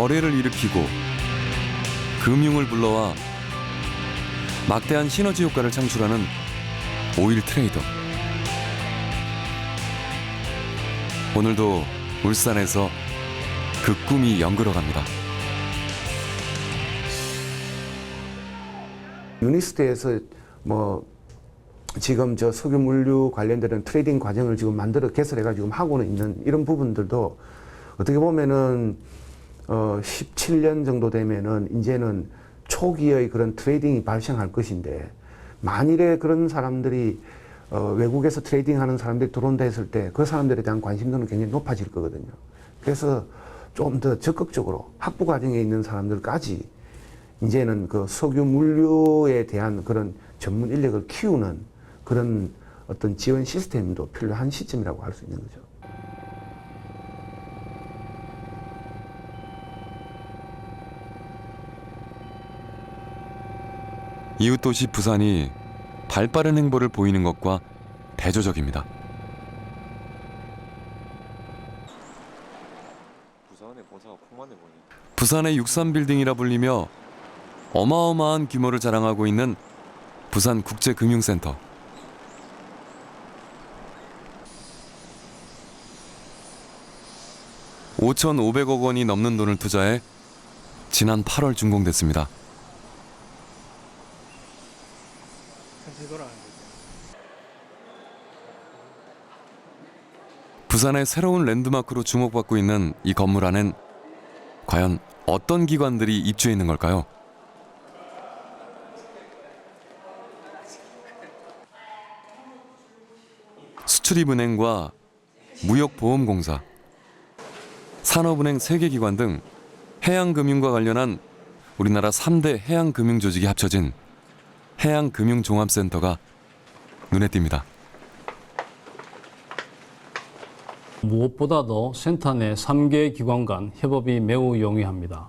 거래를 일으키고 금융을 불러와 막대한 시너지 효과를 창출하는 오일 트레이더. 오늘도 울산에서 그 꿈이 연그러 갑니다. 유니스트에서 뭐 지금 저 석유 물류 관련되는 트레이딩 과정을 지금 만들어 개설해 가지고 하고는 있는 이런 부분들도 어떻게 보면은 어 17년 정도 되면은 이제는 초기의 그런 트레이딩이 발생할 것인데 만일에 그런 사람들이 어 외국에서 트레이딩 하는 사람들이 들어온다 했을 때 그 사람들에 대한 관심도는 굉장히 높아질 거거든요. 그래서 좀 더 적극적으로 학부 과정에 있는 사람들까지 이제는 그 석유 물류에 대한 그런 전문 인력을 키우는 그런 어떤 지원 시스템도 필요한 시점이라고 할 수 있는 거죠. 이웃 도시 부산이 발빠른 행보를 보이는 것과 대조적입니다. 부산의 63빌딩이라 불리며 어마어마한 규모를 자랑하고 있는 부산 국제금융센터. (5,500억) 원이 넘는 돈을 투자해 지난 8월 준공됐습니다. 부산의 새로운 랜드마크로 주목받고 있는 이 건물 안엔 과연 어떤 기관들이 입주해 있는 걸까요? 수출입은행과 무역보험공사, 산업은행 세계기관 등 해양금융과 관련한 우리나라 3대 해양금융조직이 합쳐진 해양금융종합센터가 눈에 띕니다. 무엇보다도 센터 내 3개 기관 간 협업이 매우 용이합니다.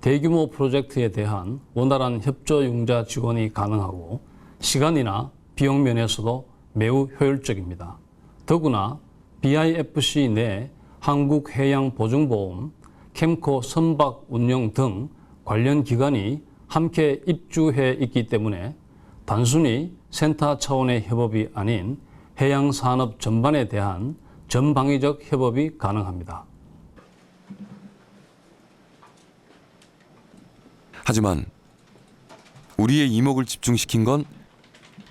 대규모 프로젝트에 대한 원활한 협조 융자 지원이 가능하고 시간이나 비용 면에서도 매우 효율적입니다. 더구나 BIFC 내 한국해양보증보험, 캠코 선박 운영 등 관련 기관이 함께 입주해 있기 때문에 단순히 센터 차원의 협업이 아닌 해양 산업 전반에 대한 전방위적 협업이 가능합니다. 하지만 우리의 이목을 집중시킨 건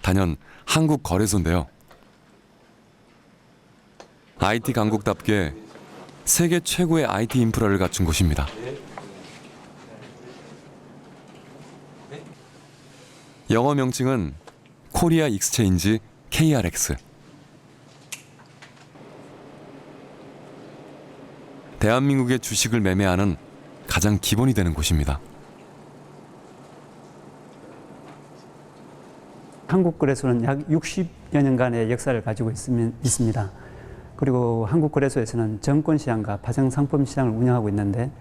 단연 한국 거래소인데요. IT 강국답게 세계 최고의 IT 인프라를 갖춘 곳입니다. 영어 명칭은 코리아 익스체인지 KRX. 대한민국의 주식을 매매하는 가장 기본이 되는 곳입니다. 한국거래소는 약 60여 년간의 역사를 가지고 있습니다. 그리고 한국거래소에서는 정권시장과 파생상품시장을 운영하고 있는데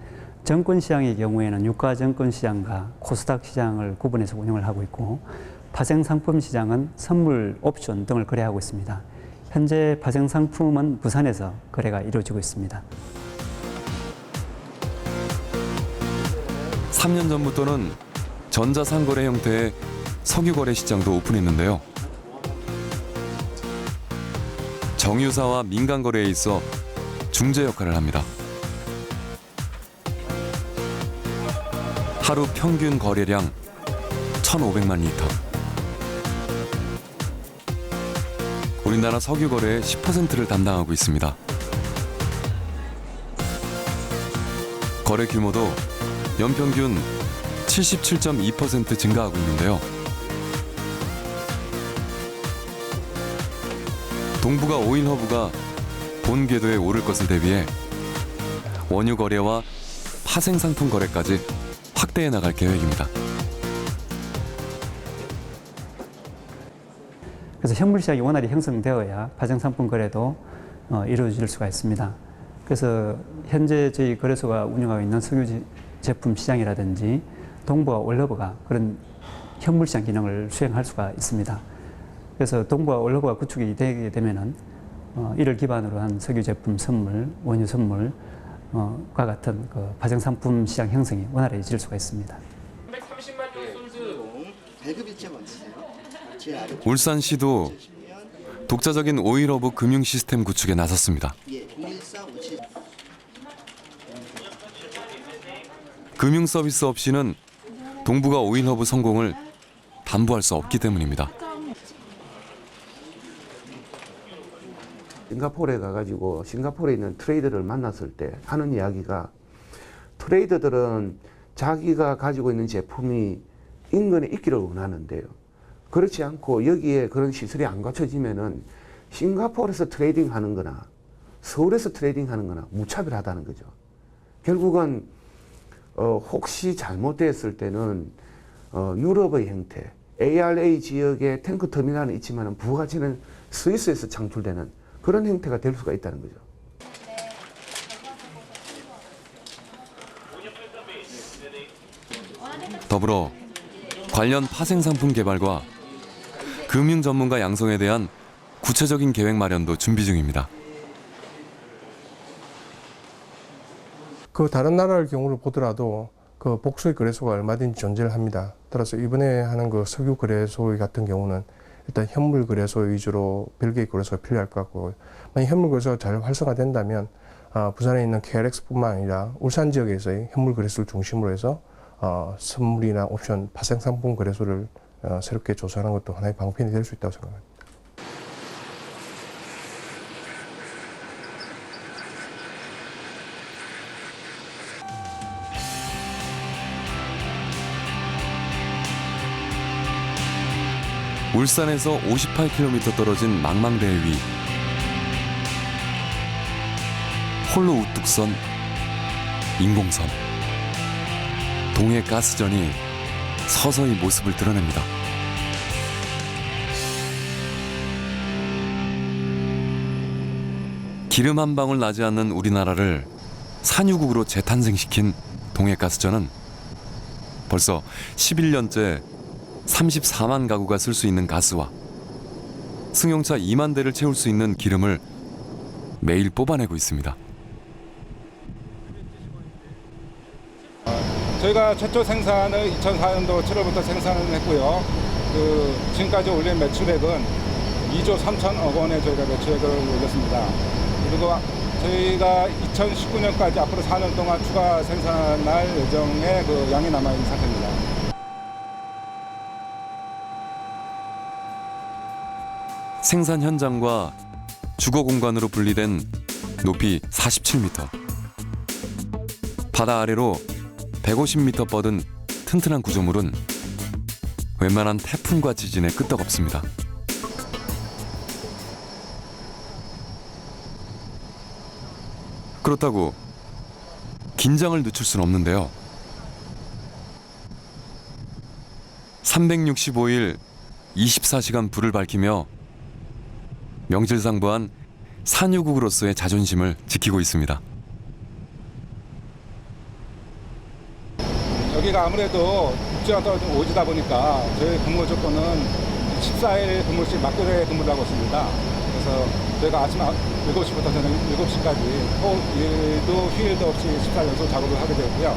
정권시장의 경우에는 유가정권시장과 코스닥 시장을 구분해서 운영을 하고 있고 파생상품시장은 선물, 옵션 등을 거래하고 있습니다. 현재 파생상품은 부산에서 거래가 이루어지고 있습니다. 3년 전부터는 전자상거래 형태의 석유거래 시장도 오픈했는데요. 정유사와 민간거래에 있어 중재 역할을 합니다. 하루 평균 거래량 1,500만 리터. 우리나라 석유 거래의 10%를 담당하고 있습니다. 거래 규모도 연평균 77.2% 증가하고 있는데요. 동부가 오일 허브가 본 궤도에 오를 것을 대비해 원유 거래와 파생 상품 거래까지 확대해 나갈 계획입니다. 그래서 현물 시장이 원활히 형성되어야 파생 상품 거래도 어, 이루어질 수가 있습니다. 그래서 현재 저희 거래소가 운영하고 있는 석유 제- 제품 시장이라든지 동부와 월러브가 그런 현물 시장 기능을 수행할 수가 있습니다. 그래서 동부와 월러브가 구축이 되게 되면은 어, 이를 기반으로 한 석유 제품 선물, 원유 선물, 어, 과 같은 그 파생 상품 시장 형성이 원활해질 수가 있습니다. 배급 울산시도 독자적인 오일허브 금융 시스템 구축에 나섰습니다. 예, 금융 서비스 없이는 동부가 오일허브 성공을 담보할 수 없기 때문입니다. 싱가포르에 가가지고 싱가포르에 있는 트레이더를 만났을 때 하는 이야기가 트레이더들은 자기가 가지고 있는 제품이 인근에 있기를 원하는데요. 그렇지 않고 여기에 그런 시설이 안 갖춰지면은 싱가포르에서 트레이딩 하는 거나 서울에서 트레이딩 하는 거나 무차별하다는 거죠. 결국은 어, 혹시 잘못됐을 때는 어, 유럽의 형태, ARA 지역에 탱크 터미널은 있지만 부가치는 스위스에서 창출되는 그런 형태가 될 수가 있다는 거죠. 더불어 관련 파생 상품 개발과 금융 전문가 양성에 대한 구체적인 계획 마련도 준비 중입니다. 그 다른 나라의 경우를 보더라도 그 복수의 거래소가 얼마든지 존재를 합니다. 따라서 이번에 하는 그 석유 거래소 같은 경우는 일단 현물 거래소 위주로 별개의 거래소가 필요할 것 같고 만약 현물 거래소가 잘 활성화된다면 아, 부산에 있는 KRX뿐만 아니라 울산 지역에서의 현물 거래소를 중심으로 해서 어, 선물이나 옵션 파생 상품 거래소를 어, 새롭게 조사하는 것도 하나의 방편이 될 수 있다고 생각합니다. 울산에서 58km 떨어진 망망대 위 홀로 우뚝 선 인공섬 동해 가스전이 서서히 모습을 드러냅니다. 기름 한 방울 나지 않는 우리나라를 산유국으로 재탄생시킨 동해 가스전은 벌써 11년째 34만 가구가 쓸 수 있는 가스와 승용차 2만 대를 채울 수 있는 기름을 매일 뽑아내고 있습니다. 저희가 최초 생산을 2004년도 7월부터 생산을 했고요. 그 지금까지 올린 매출액은 2조 3천억 원의 저희가 매출액을 올렸습니다. 그리고 저희가 2019년까지 앞으로 4년 동안 추가 생산할 예정의 그 양이 남아 있는 상태입니다. 생산 현장과 주거 공간으로 분리된 높이 47m. 바다 아래로 150m 뻗은 튼튼한 구조물은 웬만한 태풍과 지진에 끄떡없습니다. 그렇다고 긴장을 늦출 수는 없는데요. 365일 24시간 불을 밝히며 명실상부한 산유국으로서의 자존심을 지키고 있습니다. 여기가 아무래도 육지가 떨어진 오지다 보니까 저희 근무 조건은 14일 근무씩 막교대 근무를 하고 있습니다. 그래서 저희가 아침 7시부터 저녁 7시까지 일도 휴일도 없이 14연속 작업을 하게 되고요.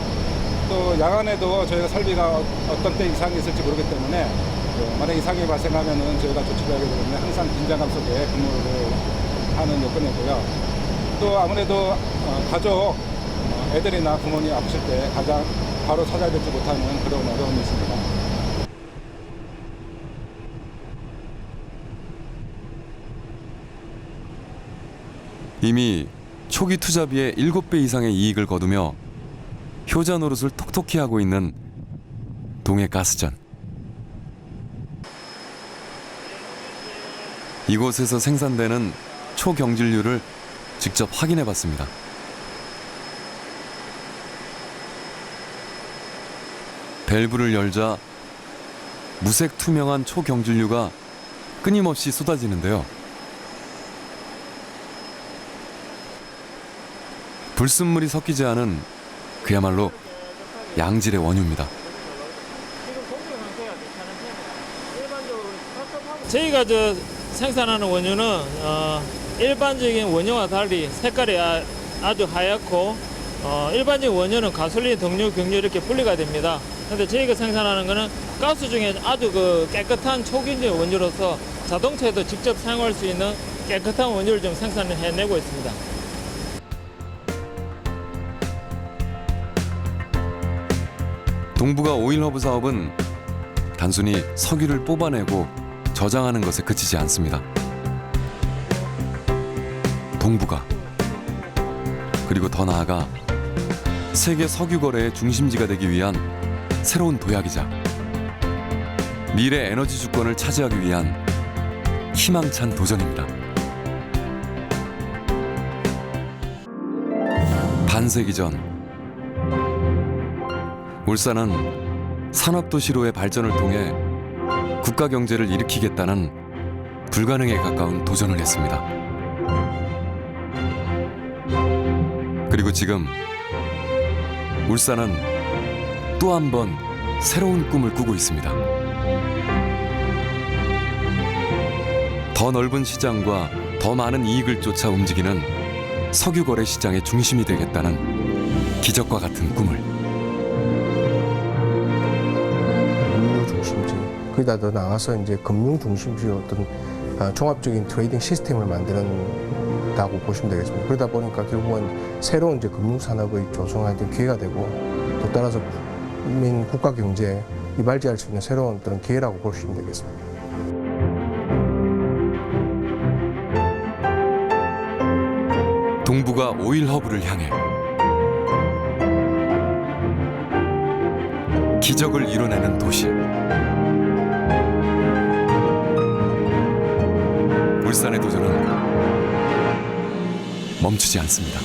또 야간에도 저희가 설비가 어떤 때 이상이 있을지 모르기 때문에 그 만약 이상이 발생하면은 저희가 조치를 하게 되는데 항상 긴장감 속에 근무를 하는 요건이고요. 또 아무래도 어, 가족, 어, 애들이나 부모님 아프실 때 가장 바로 찾아뵙지 못하는 그런 어려움이 있습니다. 이미 초기 투자비의 7배 이상의 이익을 거두며 효자 노릇을 톡톡히 하고 있는 동해 가스전. 이곳에서 생산되는 초경질률을 직접 확인해 봤습니다. 밸브를 열자 무색 투명한 초경질류가 끊임없이 쏟아지는데요. 불순물이 섞이지 않은 그야말로 양질의 원유입니다. 저희가 저 생산하는 원유는 어, 일반적인 원유와 달리 색깔이 아, 아주 하얗고 어, 일반적인 원료는 가솔린, 등유, 경유 이렇게 분리가 됩니다. 근데 저희가 생산하는 거는 가스 중에 아주 그 깨끗한 초기질 원료로서 자동차에도 직접 사용할 수 있는 깨끗한 원료를 좀 생산을 해내고 있습니다. 동부가 오일허브 사업은 단순히 석유를 뽑아내고 저장하는 것에 그치지 않습니다. 동부가 그리고 더 나아가 세계 석유 거래의 중심지가 되기 위한 새로운 도약이자 미래 에너지 주권을 차지하기 위한 희망찬 도전입니다. 반세기 전 울산은 산업도시로의 발전을 통해 국가 경제를 일으키겠다는 불가능에 가까운 도전을 했습니다. 그리고 지금 울산은 또 한 번 새로운 꿈을 꾸고 있습니다. 더 넓은 시장과 더 많은 이익을 쫓아 움직이는 석유 거래 시장의 중심이 되겠다는 기적과 같은 꿈을 거기다 더 나가서 이제 금융 중심지 어떤 아, 종합적인 트레이딩 시스템을 만드는다고 보시면 되겠습니다. 그러다 보니까 결국은 새로운 이제 금융 산업의 조성하는 기회가 되고 또 따라서 국민 국가 경제에 이발지할 수 있는 새로운 어떤 기회라고 보시면 되겠습니다. 동부가 오일 허브를 향해 기적을 이뤄내는 도시 울산의 도전은 멈추지 않습니다.